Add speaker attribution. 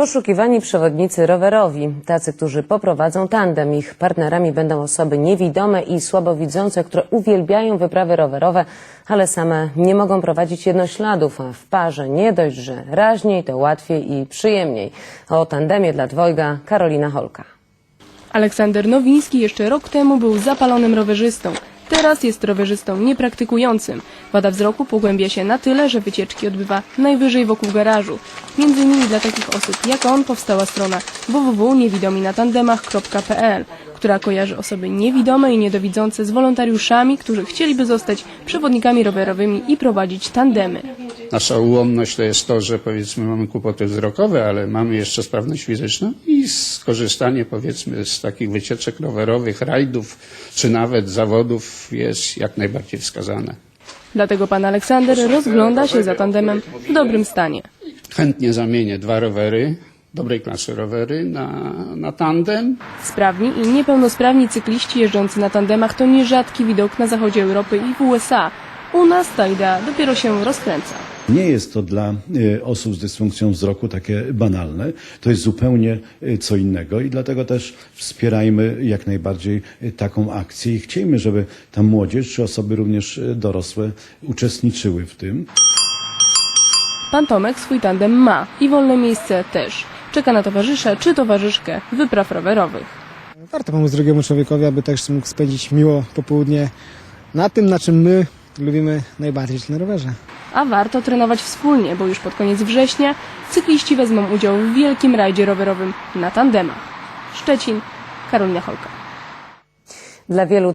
Speaker 1: Poszukiwani przewodnicy rowerowi, tacy, którzy poprowadzą tandem. Ich partnerami będą osoby niewidome i słabowidzące, które uwielbiają wyprawy rowerowe, ale same nie mogą prowadzić jednośladów, a w parze nie dość, że raźniej, to łatwiej i przyjemniej. O tandemie dla dwojga Karolina Holka.
Speaker 2: Aleksander Nowiński jeszcze rok temu był zapalonym rowerzystą. Teraz jest rowerzystą niepraktykującym. Wada wzroku pogłębia się na tyle, że wycieczki odbywa najwyżej wokół garażu. Między innymi dla takich osób jak on powstała strona www.niewidominatandemach.pl, która kojarzy osoby niewidome i niedowidzące z wolontariuszami, którzy chcieliby zostać przewodnikami rowerowymi i prowadzić tandemy.
Speaker 3: Nasza ułomność to jest to, że powiedzmy mamy kłopoty wzrokowe, ale mamy jeszcze sprawność fizyczną i skorzystanie powiedzmy z takich wycieczek rowerowych, rajdów czy nawet zawodów jest jak najbardziej wskazane.
Speaker 2: Dlatego pan Aleksander rozgląda się za tandemem w dobrym stanie.
Speaker 3: Chętnie zamienię dwa rowery, dobrej klasy rowery na, na tandem.
Speaker 2: Sprawni i niepełnosprawni cykliści jeżdżący na tandemach to nierzadki widok na zachodzie Europy i w USA. U nas ta idea dopiero się rozkręca.
Speaker 4: Nie jest to dla y, osób z dysfunkcją wzroku takie banalne. To jest zupełnie y, co innego i dlatego też wspierajmy jak najbardziej y, taką akcję i chciejmy, żeby ta młodzież czy osoby również dorosłe uczestniczyły w tym.
Speaker 2: Pan Tomek swój tandem ma i wolne miejsce też. Czeka na towarzysza czy towarzyszkę wypraw rowerowych.
Speaker 5: Warto pomóc drugiemu człowiekowi, aby też mógł spędzić miło popołudnie na tym, na czym my lubimy najbardziej, czyli na rowerze.
Speaker 2: A warto trenować wspólnie, bo już pod koniec września cykliści wezmą udział w wielkim rajdzie rowerowym na tandemach. Szczecin, Karolina Holka.
Speaker 1: Dla wielu